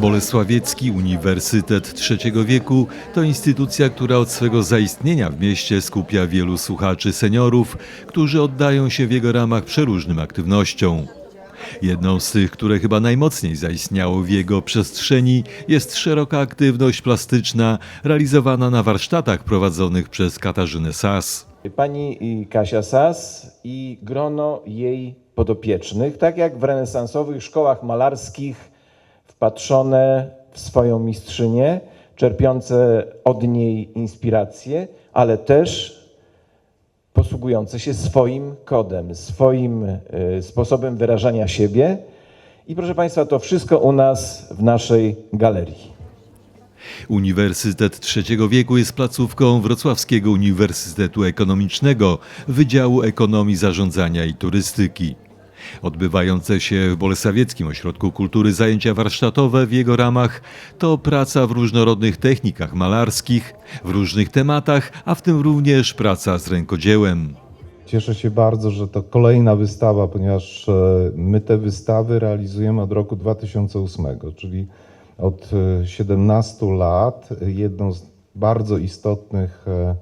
Bolesławiecki Uniwersytet Trzeciego Wieku to instytucja, która od swego zaistnienia w mieście skupia wielu słuchaczy seniorów, którzy oddają się w jego ramach przeróżnym aktywnościom. Jedną z tych, które chyba najmocniej zaistniało w jego przestrzeni, jest szeroka aktywność plastyczna realizowana na warsztatach prowadzonych przez Katarzynę Sas. Pani Kasia Sas i grono jej podopiecznych, tak jak w renesansowych szkołach malarskich, wpatrzone w swoją mistrzynię, czerpiące od niej inspirację, ale też posługujące się swoim kodem, swoim e, sposobem wyrażania siebie. I proszę Państwa, to wszystko u nas w naszej galerii. Uniwersytet Trzeciego Wieku jest placówką Wrocławskiego Uniwersytetu Ekonomicznego Wydziału Ekonomii Zarządzania i Turystyki. Odbywające się w Bolesławieckim Ośrodku Kultury zajęcia warsztatowe w jego ramach to praca w różnorodnych technikach malarskich, w różnych tematach, a w tym również praca z rękodziełem. Cieszę się bardzo, że to kolejna wystawa, ponieważ e, my te wystawy realizujemy od roku 2008, czyli od e, 17 lat. Jedną z bardzo istotnych, e,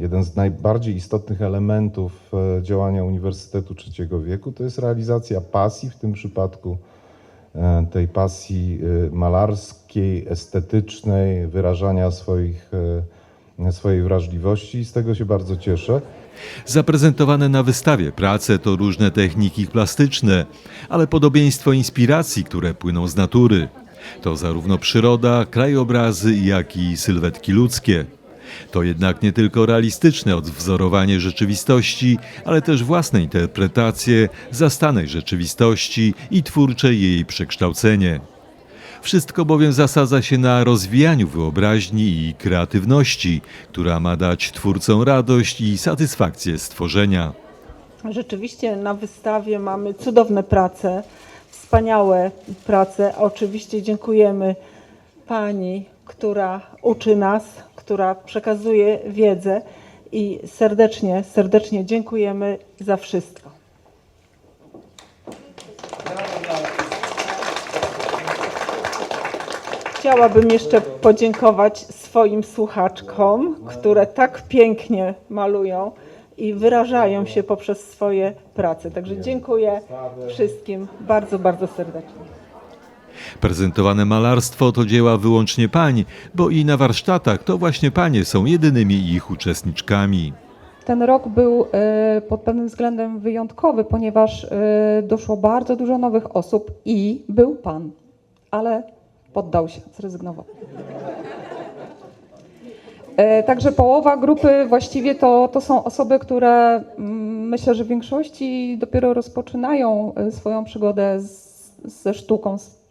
jeden z najbardziej istotnych elementów e, działania Uniwersytetu Trzeciego Wieku to jest realizacja pasji, w tym przypadku e, tej pasji e, malarskiej, estetycznej, wyrażania swoich, swojej wrażliwości i z tego się bardzo cieszę. Zaprezentowane na wystawie prace to różne techniki plastyczne, ale podobieństwo inspiracji, które płyną z natury. To zarówno przyroda, krajobrazy, jak i sylwetki ludzkie. To jednak nie tylko realistyczne odwzorowanie rzeczywistości, ale też własne interpretacje zastanej rzeczywistości i twórcze jej przekształcenie. Wszystko bowiem zasadza się na rozwijaniu wyobraźni i kreatywności, która ma dać twórcom radość i satysfakcję stworzenia. Rzeczywiście na wystawie mamy cudowne prace, wspaniałe prace. Oczywiście dziękujemy Pani, która uczy nas, która przekazuje wiedzę i serdecznie, serdecznie dziękujemy za wszystko. Chciałabym jeszcze podziękować swoim słuchaczkom, które tak pięknie malują i wyrażają się poprzez swoje prace. Także dziękuję wszystkim bardzo, bardzo serdecznie. Prezentowane malarstwo to dzieła wyłącznie pań, bo i na warsztatach to właśnie panie są jedynymi ich uczestniczkami. Ten rok był e, pod pewnym względem wyjątkowy, ponieważ e, doszło bardzo dużo nowych osób i był pan, ale poddał się, zrezygnował. E, Także połowa grupy właściwie to, to są osoby, które mm, myślę, że w większości dopiero rozpoczynają swoją przygodę z, ze sztuką, z,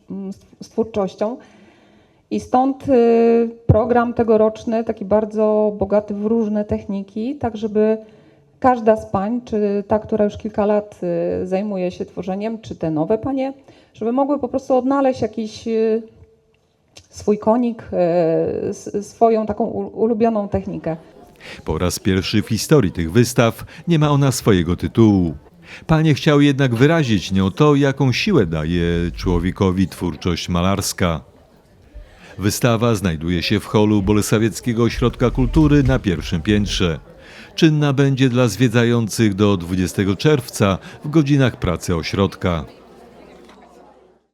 z twórczością. I stąd y, program tegoroczny, taki bardzo bogaty w różne techniki, tak żeby każda z pań, czy ta, która już kilka lat y, zajmuje się tworzeniem, czy te nowe panie, żeby mogły po prostu odnaleźć jakiś y, swój konik, swoją taką ulubioną technikę. Po raz pierwszy w historii tych wystaw nie ma ona swojego tytułu. Panie chciały jednak wyrazić nią to, jaką siłę daje człowiekowi twórczość malarska. Wystawa znajduje się w holu Bolesławieckiego Ośrodka Kultury na pierwszym piętrze. Czynna będzie dla zwiedzających do 20 czerwca w godzinach pracy ośrodka.